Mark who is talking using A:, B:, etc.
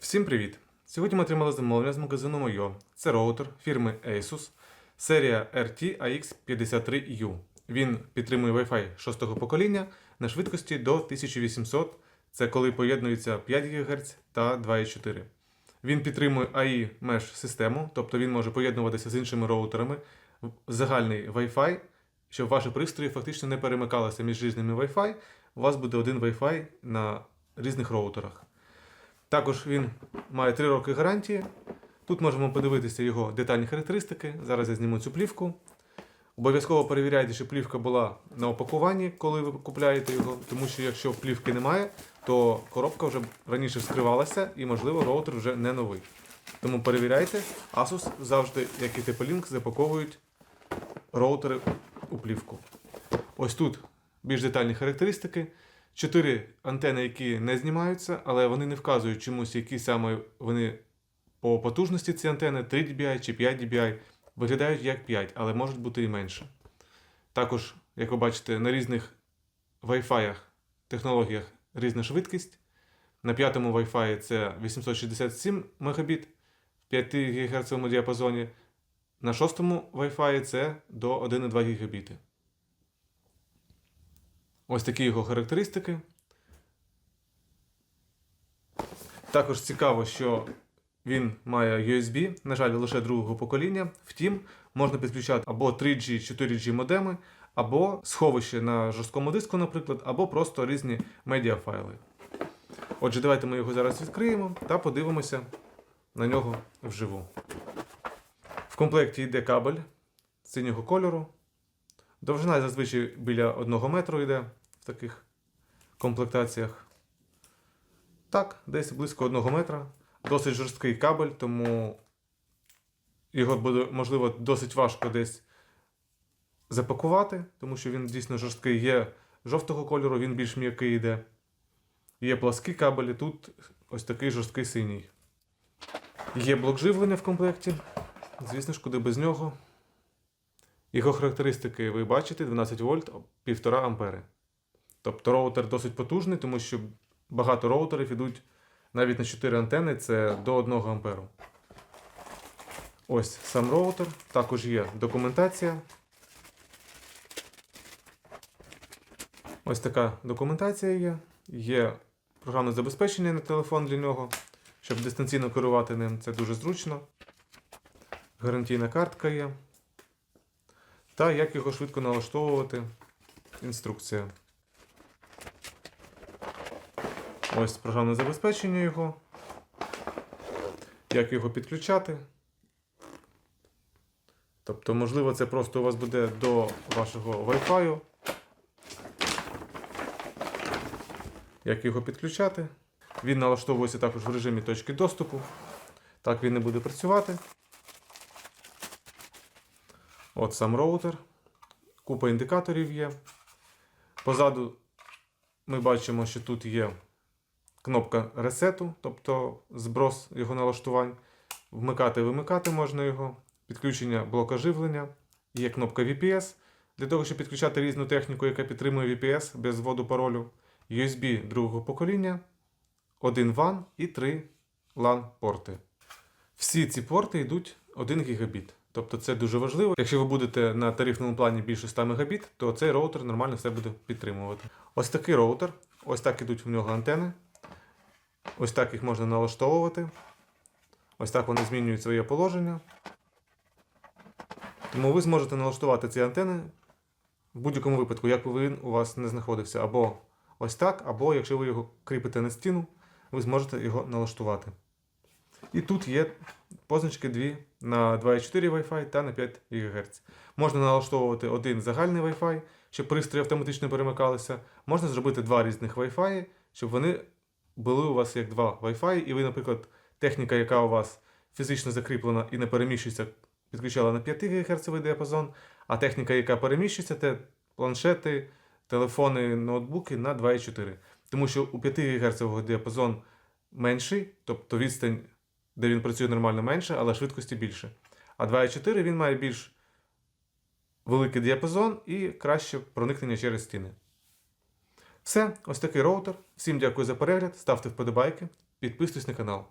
A: Всім привіт! Сьогодні ми отримали замовлення з магазину Moyo. Це роутер фірми Asus, серія RT AX53U. Він підтримує Wi-Fi 6 покоління на швидкості до 1800, це коли поєднується 5 ГГц та 2,4. Він підтримує AI Mesh систему, тобто він може поєднуватися з іншими роутерами в загальний Wi-Fi, щоб ваші пристрої фактично не перемикалися між різними Wi-Fi. У вас буде один Wi-Fi на різних роутерах. Також він має 3 роки гарантії. Тут можемо подивитися його детальні характеристики. Зараз я зніму цю плівку. Обов'язково перевіряйте, щоб плівка була на опакуванні, коли ви купляєте його, тому що якщо плівки немає, то коробка вже раніше вскривалася і, можливо, роутер вже не новий. Тому перевіряйте, Asus завжди, як і TP-Link, запаковують роутери у плівку. Ось тут більш детальні характеристики. Чотири антени, які не знімаються, але вони не вказують чомусь, які саме вони по потужності ці антени 3 dBi чи 5 dBi. Виглядають як 5, але можуть бути і менше. Також, як ви бачите, на різних Wi-Fi технологіях різна швидкість. На п'ятому Wi-Fi це 867 Мбіт в 5 ГГц діапазоні. На шостому Wi-Fi це до 1,2 Гбіти. Ось такі його характеристики. Також цікаво, що він має USB, на жаль, лише другого покоління. Втім, можна підключати або 3G, 4G модеми, або сховище на жорсткому диску, наприклад, або просто різні медіафайли. Отже, давайте ми його зараз відкриємо та подивимося на нього вживу. В комплекті йде кабель синього кольору. Довжина зазвичай біля 1 метру йде таких комплектаціях. Так, десь близько 1 метра. Досить жорсткий кабель, тому його буде, можливо, досить важко десь запакувати, тому що він дійсно жорсткий. Є жовтого кольору, він більш м'який йде. Є пласкі кабелі, тут ось такий жорсткий синій. Є блок живлення в комплекті. Звісно ж, куди без нього. Його характеристики ви бачите: 12 вольт, 1,5 ампери. Тобто роутер досить потужний, тому що багато роутерів йдуть навіть на 4 антени, це до 1 амперу. Ось сам роутер. Також є документація. Ось така документація є. Є програмне забезпечення на телефон для нього, щоб дистанційно керувати ним. Це дуже зручно. Гарантійна картка є. Та як його швидко налаштовувати. Інструкція. Ось програмне забезпечення його. Як його підключати. Тобто, можливо, це просто у вас буде до вашого Wi-Fi. Як його підключати. Він налаштовується також в режимі точки доступу. Так він не буде працювати. От сам роутер. Купа індикаторів є. Позаду ми бачимо, що тут є кнопка ресету, тобто зброс його налаштувань. Вмикати-вимикати можна його, підключення блока живлення. Є кнопка VPS. Для того, щоб підключати різну техніку, яка підтримує VPS без вводу паролю. USB другого покоління, один WAN і три LAN порти. Всі ці порти йдуть 1 гігабіт. Тобто це дуже важливо. Якщо ви будете на тарифному плані більше 100 Мбіт, то цей роутер нормально все буде підтримувати. Ось такий роутер. Ось так ідуть в нього антени. Ось так їх можна налаштовувати. Ось так вони змінюють своє положення. Тому ви зможете налаштувати ці антени в будь-якому випадку, як він у вас не знаходився. Або ось так, або якщо ви його кріпите на стіну, ви зможете його налаштувати. І тут є позначки дві на 2,4 Wi-Fi та на 5 ГГц. Можна налаштовувати один загальний Wi-Fi, щоб пристрої автоматично перемикалися. Можна зробити два різних Wi-Fi, щоб вони були у вас як два Wi-Fi, і ви, наприклад, техніка, яка у вас фізично закріплена і не переміщується, підключала на 5 ГГц діапазон, а техніка, яка переміщується, це планшети, телефони, ноутбуки на 2,4. Тому що у 5 ГГц діапазон менший, тобто відстань, де він працює нормально менше, але швидкості більше. А 2,4 він має більш великий діапазон і краще проникнення через стіни. Все, ось такий роутер. Всім дякую за перегляд, ставте вподобайки, підписуйтесь на канал.